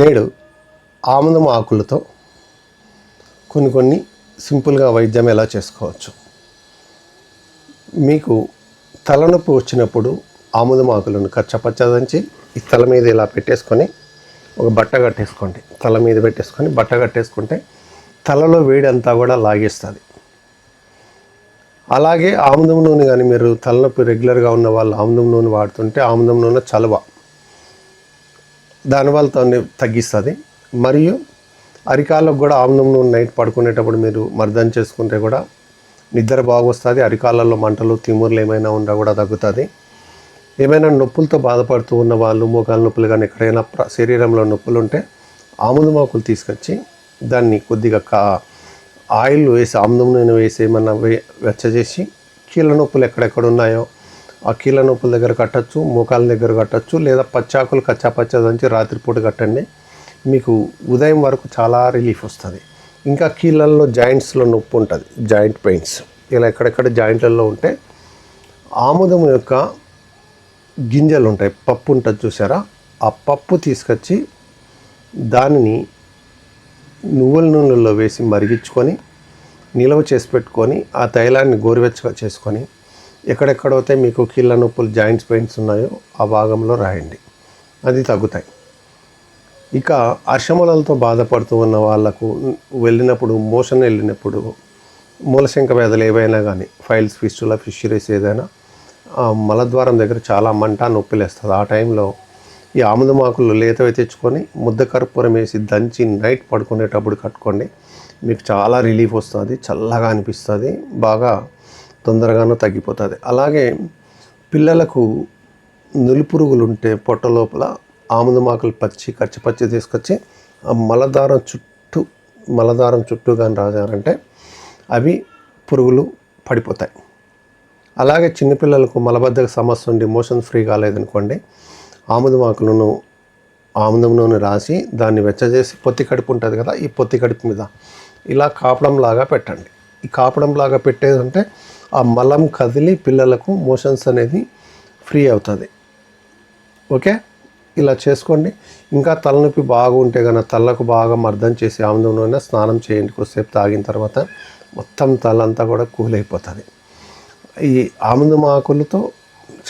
నేడు ఆముదం ఆకులతో కొన్ని కొన్ని సింపుల్గా వైద్యం ఎలా చేసుకోవచ్చు? మీకు తలనొప్పి వచ్చినప్పుడు ఆముదం ఆకులను కచ్చపచ్చదంచి ఈ తల మీద ఇలా పెట్టేసుకొని ఒక బట్ట కట్టేసుకోండి. తల మీద పెట్టేసుకొని బట్ట కట్టేసుకుంటే తలలో వేడి అంతా కూడా లాగేస్తుంది. అలాగే ఆముదం నూనె కానీ మీరు తలనొప్పి రెగ్యులర్గా ఉన్న వాళ్ళు ఆముదం నూనె వాడుతుంటే ఆముదం నూనె చలువ. దానివల్ల తన్ని తగ్గిస్తుంది. మరియు అరికాళ్ళకు కూడా ఆమ్లం నూనె నైట్ పడుకునేటప్పుడు మీరు మర్దం చేసుకుంటే కూడా నిద్ర బాగొస్తుంది అరికాలలో మంటలు తిమ్ముర్లు ఏమైనా ఉన్నా కూడా తగ్గుతుంది. ఏమైనా నొప్పులతో బాధపడుతూ ఉన్న వాళ్ళు మోకాల నొప్పులు కానీ ఎక్కడైనా శరీరంలో నొప్పులు ఉంటే ఆముదం ఆకులు తీసుకొచ్చి దాన్ని కొద్దిగా కా ఆయిల్ వేసి ఆముదం నూనె వేసి ఏమన్నా వెచ్చ చేసి కీళ్ళ నొప్పులు ఎక్కడెక్కడ ఉన్నాయో ఆ కీళ్ళ నొప్పుల దగ్గర కట్టచ్చు మోకాల దగ్గర కట్టచ్చు లేదా పచ్చాకులు కచ్చా పచ్చా దంచి రాత్రిపూట కట్టండి. మీకు ఉదయం వరకు చాలా రిలీఫ్ వస్తుంది. ఇంకా కీళ్ళల్లో జాయింట్స్లో నొప్పి ఉంటుంది జాయింట్ పెయిన్స్. ఇలా ఎక్కడెక్కడ జాయింట్లలో ఉంటే ఆముదం యొక్క గింజలు ఉంటాయి పప్పు ఉంటుంది చూసారా? ఆ పప్పు తీసుకొచ్చి దానిని నువ్వుల నూనెలో వేసి మరిగించుకొని నిల్వ చేసి పెట్టుకొని ఆ తైలాన్ని గోరువెచ్చగా చేసుకొని ఎక్కడెక్కడైతే మీకు కీళ్ళ నొప్పులు జాయింట్స్ పెయిన్స్ ఉన్నాయో ఆ భాగంలో రాయండి. అది తగ్గుతాయి. ఇక అర్షములతో బాధపడుతూ ఉన్న వాళ్ళకు వెళ్ళినప్పుడు మోషన్ వెళ్ళినప్పుడు మూలశంక వ్యాధులు ఏవైనా కానీ ఫైల్స్ ఫిష్ల ఫిషరీస్ ఏదైనా ఆ మలద్వారం దగ్గర చాలా మంట నొప్పిలేస్తుంది. ఆ టైంలో ఈ ఆముదమాకులు లేతవి తెచ్చుకొని ముద్ద కర్పూరం వేసి దంచి నైట్ పడుకునేటప్పుడు కట్టుకోండి. మీకు చాలా రిలీఫ్ వస్తుంది చల్లగా అనిపిస్తుంది. బాగా తొందరగానూ తగ్గిపోతుంది. అలాగే పిల్లలకు నులిపురుగులు ఉంటే పొట్ట లోపల ఆముదమాకులు పచ్చి కచ్చి పచ్చి తీసుకొచ్చి ఆ మలదారం చుట్టూ మలదారం చుట్టూ కానీ రాజారంటే అవి పురుగులు పడిపోతాయి. అలాగే చిన్నపిల్లలకు మలబద్ధక సమస్య ఉండి మోషన్ ఫ్రీ కాలేదనుకోండి ఆముదమాకులను ఆముదం నూనె రాసి దాన్ని వెచ్చజేసి పొత్తి కడుపు ఉంటుంది కదా ఈ పొత్తి కడుపు మీద ఇలా కాపడం లాగా పెట్టండి. కాపడం లాగా పెట్టేదంటే ఆ మలం కదిలి పిల్లలకు మోషన్స్ అనేది ఫ్రీ అవుతుంది. ఓకే? ఇలా చేసుకోండి. ఇంకా తలనొప్పి బాగుంటే కనుక తలకు బాగా మర్దం చేసి ఆముదం నూనె స్నానం చేయండి కొద్దిసేపు తాగిన తర్వాత మొత్తం తలంతా కూడా కూల్ అయిపోతుంది. ఈ ఆముదం ఆకులతో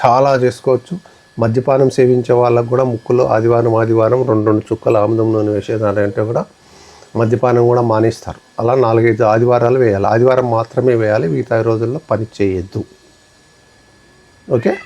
చాలా చేసుకోవచ్చు. మద్యపానం సేవించే వాళ్ళకు కూడా ముక్కులో ఆదివారం ఆదివారం రెండు రెండు చుక్కలు ఆముదం నూనె వేసేదారంటే కూడా మద్యపానం కూడా మానేస్తారు. అలా నాలుగైదు ఆదివారాలు వేయాలి. ఆదివారం మాత్రమే వేయాలి. మిగతా రోజుల్లో పని చేయొద్దు. ఓకే?